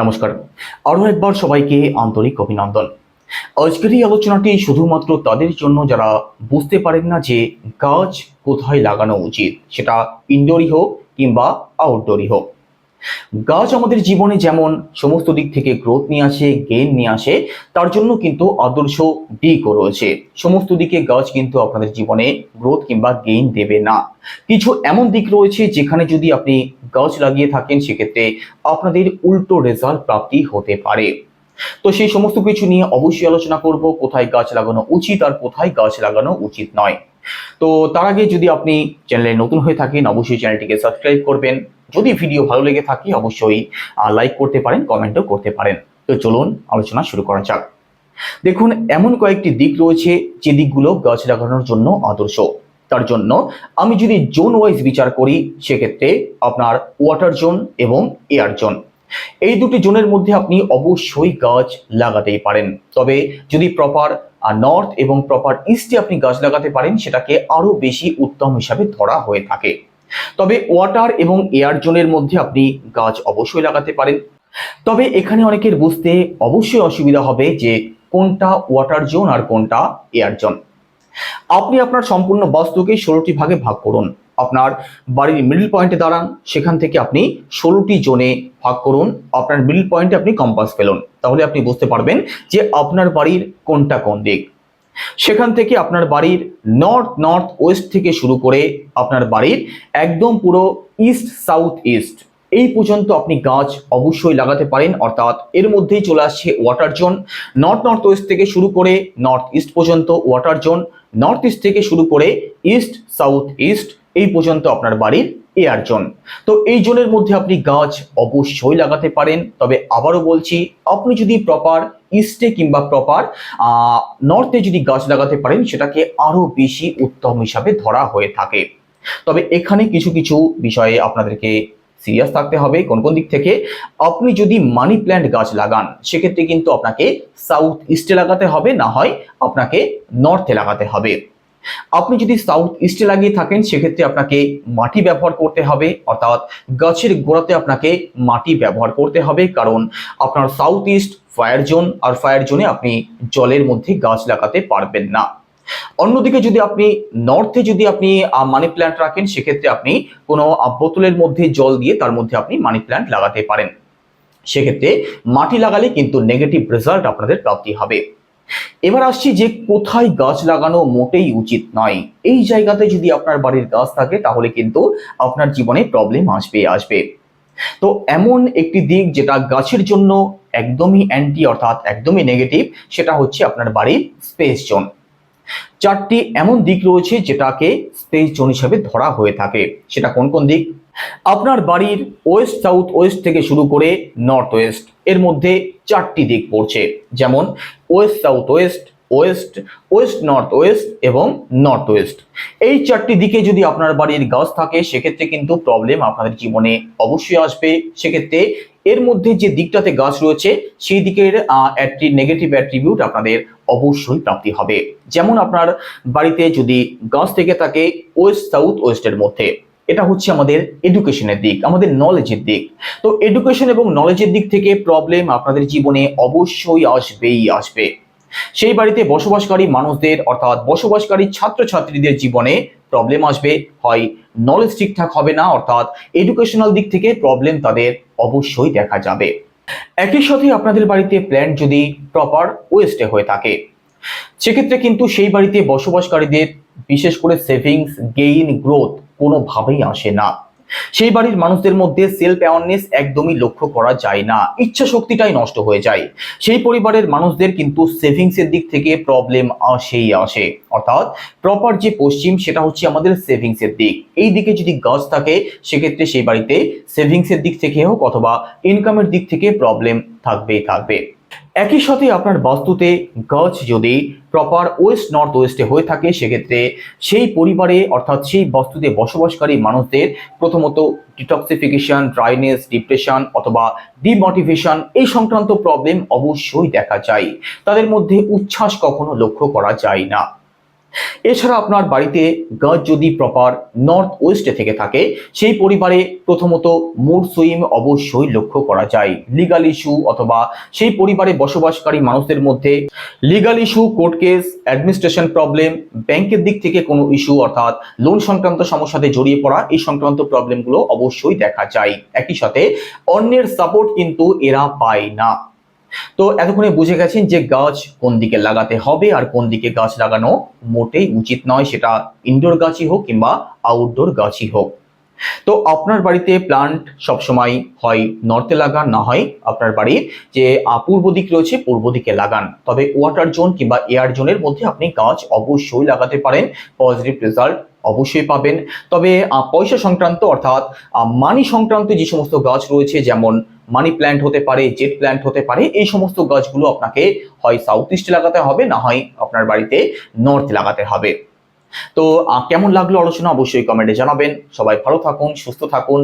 নমস্কার। আরও একবার সবাইকে আন্তরিক অভিনন্দন। আজকের এই আলোচনাটি শুধুমাত্র তাদের জন্য যারা বুঝতে পারেন না যে গাছ কোথায় লাগানো উচিত, সেটা ইনডোরই হোক কিংবা আউটডোরই হোক। গাছ আমাদের জীবনে যেমন সমস্ত দিক থেকে গ্রোথ নিয়ে আসে গেইন নিয়ে আসে, তার জন্য কিন্তু আদর্শ দিকও রয়েছে। সমস্ত দিকে গাছ কিন্তু আপনাদের জীবনে গ্রোথ কিংবা গেইন দেবে না। কিছু এমন দিক রয়েছে যেখানে যদি আপনি গাছ লাগিয়ে থাকেন, সেক্ষেত্রে আপনাদের উল্টো রেজাল্ট প্রাপ্তি হতে পারে। তো সেই সমস্ত কিছু নিয়ে অবশ্যই আলোচনা করব, কোথায় গাছ লাগানো উচিত আর কোথায় গাছ লাগানো উচিত নয়। তো তার আগে যদি আপনি চ্যানেলে নতুন হয়ে থাকেন, অবশ্যই চ্যানেলটিকে সাবস্ক্রাইব করবেন। যদি ভিডিও ভালো লেগে থাকে, অবশ্যই লাইক করতে পারেন কমেন্টও করতে পারেন। তো চলুন, আলোচনা শুরু করা যাক। দেখুন, এমন কয়েকটি দিক রয়েছে, যে দিকগুলো গাছ লাগানোর জন্য আদর্শ। তার জন্য আমি যদি জোন ওয়াইজ বিচার করি, সেক্ষেত্রে আপনার ওয়াটার জোন এবং এয়ার জোন। এই দুটি জোনের মধ্যে আপনি অবশ্যই গাছ লাগাতেই পারেন। তবে যদি প্রপার নর্থ এবং প্রপার ইস্টে আপনি গাছ লাগাতে পারেন, সেটাকে আরও বেশি উত্তম হিসাবে ধরা হয়ে থাকে। তবে ওয়াটার এবং এয়ার জোনের মধ্যে আপনি গাছ অবশ্যই লাগাতে পারেন। তবে এখানে অনেকের বুঝতে অবশ্যই অসুবিধা হবে যে কোনটা ওয়াটার জোন আর কোনটা এয়ার জোন। আপনি আপনার সম্পূর্ণ বাস্তুকে ষোলোটি ভাগে ভাগ করুন। আপনার বাড়ির মিডল পয়েন্টে দাঁড়ান, সেখান থেকে আপনি ষোলোটি জোনে ভাগ করুন, আপনার মিডল পয়েন্টে আপনি কম্পাস ফেলুন। তাহলে আপনি বুঝতে পারবেন যে আপনার বাড়ির কোনটা কোন দিক। সেখান থেকে আপনার বাড়ির নর্থ নর্থ ওয়েস্ট থেকে শুরু করে আপনার বাড়ির একদম পুরো ইস্ট সাউথ ইস্ট এই পর্যন্ত আপনি গাছ অবশ্যই লাগাতে পারেন, অর্থাৎ এর মধ্যেই চলে আসছে water zone north north west থেকে শুরু করে নর্থ ইস্ট পর্যন্ত ওয়াটার জোন নর্থ ইস্ট থেকে শুরু করে ইস্ট সাউথ ইস্ট এই পর্যন্ত আপনার বাড়ির এয়ার জোন তো এই জোনের মধ্যে আপনি গাছ অবশ্যই লাগাতে পারেন। তবে আবারও বলছি, আপনি যদি প্রপার ইস্টে কিংবা প্রপার নর্থে যদি গাছ লাগাতে পারেন, সেটাকে আরও বেশি উত্তম হিসাবে ধরা হয়ে থাকে। তবে এখানে কিছু কিছু বিষয়ে আপনাদেরকে সিরিয়াস থাকতে হবে। কোন কোন দিক থেকে? আপনি যদি মানি প্ল্যান্ট গাছ লাগান, সেক্ষেত্রে কিন্তু আপনাকে সাউথ ইস্টে লাগাতে হবে, না হয় আপনাকে নর্থে লাগাতে হবে। আপনি যদি সাউথ ইস্টে লাগিয়ে থাকেন, সেক্ষেত্রে আপনাকে মাটি ব্যবহার করতে হবে, অর্থাৎ গাছের গোড়াতে আপনাকে মাটি ব্যবহার করতে হবে, কারণ আপনার সাউথ ইস্ট ফায়ার জোন আর ফায়ার জোনে আপনি জলের মধ্যে গাছ লাগাতে পারবেন না। অন্যদিকে যদি আপনি নর্থে যদি আপনি মানি প্ল্যান্ট রাখেন, সেক্ষেত্রে আপনি কোনো বোতলের মধ্যে জল দিয়ে তার মধ্যে আপনি মানি প্ল্যান্ট লাগাতে পারেন। সেক্ষেত্রে মাটি লাগালে কিন্তু নেগেটিভ রেজাল্ট আপনাদের প্রাপ্তি হবে। এবার আসছি যে কোথায় গাছ লাগানো মোটেই উচিত নয়। এই জায়গাতে যদি আপনার বাড়ির গাছ থাকে, তাহলে কিন্তু আপনার জীবনে প্রবলেম আসবে আসবে। তো এমন একটি দিক যেটা গাছের জন্য একদমই অ্যান্টি অর্থাৎ একদমই নেগেটিভ সেটা হচ্ছে আপনার বাড়ির স্পেস জোন চারটি এমন দিক রয়েছে যেটাকে স্পেস জোন হিসাবে ধরা হয়ে থাকে। সেটা কোন কোন দিক? আপনার বাড়ির ওয়েস্ট সাউথ ওয়েস্ট থেকে শুরু করে নর্থ ওয়েস্ট এর মধ্যে চারটি দিক পড়ছে। যেমন west south west west west north west এবং নর্থ ওয়েস্ট এই চারটি দিকে যদি আপনার বাড়ির গাছ থাকে, সেক্ষেত্রে কিন্তু প্রবলেম আপনাদের জীবনে অবশ্যই আসবে। সেক্ষেত্রে এর মধ্যে যে দিকটাতে গাছ রয়েছে, সেই দিকের নেগেটিভ অ্যাট্রিবিউট আপনাদের অবশ্যই প্রাপ্তি হবে। যেমন আপনার বাড়িতে যদি গাছ থেকে থাকে ওয়েস্ট, সাউথ, ওয়েস্টের মধ্যে, এটা হচ্ছে আমাদের এডুকেশনের দিক, আমাদের নলেজের দিক। তো এডুকেশন এবং নলেজের দিক থেকে প্রবলেম আপনাদের জীবনে অবশ্যই আসবেই আসবে। সেই বাড়িতে বসবাসকারী মানুষদের, অর্থাৎ বসবাসকারী ছাত্রছাত্রীদের জীবনে প্রবলেম আসবে, হয় নলেজ ঠিকঠাক হবে না, অর্থাৎ এডুকেশনাল দিক থেকে প্রবলেম তাদের অবশ্যই দেখা যাবে। একই সাথে আপনাদের বাড়িতে প্ল্যান যদি প্রপার ওয়েস্টে হয়ে থাকে, সেক্ষেত্রে কিন্তু সেই বাড়িতে বসবাসকারীদের বিশেষ করে সেভিংস গেইন গ্রোথ কোনোভাবেই আসে না। সেই বাড়ির মানুষদের মধ্যে সেলফ অ্যাওয়ারনেস একদমই লক্ষ্য করা যায় না। ইচ্ছা শক্তিটাই নষ্ট হয়ে যায়। সেই পরিবারের মানুষদের কিন্তু সেভিংসের দিক থেকে প্রবলেম আসেই আসে। অর্থাৎ প্রপার যে পশ্চিম, সেটা হচ্ছে আমাদের সেভিংসের দিক। এই দিকে যদি গাছ থাকে, সেক্ষেত্রে সেই বাড়িতে সেভিংসের দিক থেকে হোক অথবা ইনকামের দিক থেকে প্রবলেম থাকবেই থাকবে। একই সাথে আপনার বাস্তুতে গাছ যদি প্রপার ওয়েস্ট নর্থ ওয়েস্টে হয়ে থাকে, সেক্ষেত্রে সেই পরিবারে, অর্থাৎ সেই বাস্তুতে বসবাসকারী মানুষদের প্রথমত ডিটক্সিফিকেশন ড্রাইনেস ডিপ্রেশন অথবা ডিমোটিভেশন এই সংক্রান্ত প্রবলেম অবশ্যই দেখা যায়। তাদের মধ্যে উচ্ছ্বাস কখনো লক্ষ্য করা যায় না। এছাড়া আপনার বাড়িতে গাছ যদি প্রপার নর্থ ওয়েস্টে থেকে থাকে, সেই পরিবারে প্রথমত মুড সুইং অবশ্যই লক্ষ্য করা যায়। লিগাল ইস্যু অথবা সেই পরিবারে বসবাসকারী মানুষদের মধ্যে legal issue court case administration problem ব্যাংকের দিক থেকে কোনো ইস্যু অর্থাৎ লোন সংক্রান্ত সমস্যাতে জড়িয়ে পড়া, এই সংক্রান্ত প্রবলেমগুলো অবশ্যই দেখা যায়। একই সাথে অন্যের সাপোর্ট কিন্তু এরা পায় না। তো এতক্ষণে বুঝে গেছেন যে গাছ কোন দিকে লাগাতে হবে আর কোন দিকে গাছ লাগানো মোটেই উচিত নয়, সেটা ইনডোর গাছই হোক কিংবা আউটডোর গাছই হোক। তো আপনার বাড়িতে প্লান্ট সবসময় হয় নর্থে লাগান, না হয় আপনার বাড়ির যে পূর্ব দিক রয়েছে, পূর্ব দিকে লাগান। তবে ওয়াটার জোন কিংবা এয়ার জোনের মধ্যে আপনি গাছ অবশ্যই লাগাতে পারেন পজিটিভ রেজাল্ট অবশ্যই পাবেন। তবে পয়সা সংক্রান্ত অর্থাৎ মানি সংক্রান্ত যে সমস্ত গাছ রয়েছে, যেমন মানি প্ল্যান্ট হতে পারে জেট প্ল্যান্ট হতে পারে, এই সমস্ত গাছগুলো আপনাকে হয় সাউথ ইস্টে লাগাতে হবে, না হয় আপনার বাড়িতে নর্থ লাগাতে হবে। তো কেমন লাগল আলোচনা? অবশ্যই কমেন্টে জানাবেন। সবাই ভালো থাকুন, সুস্থ থাকুন।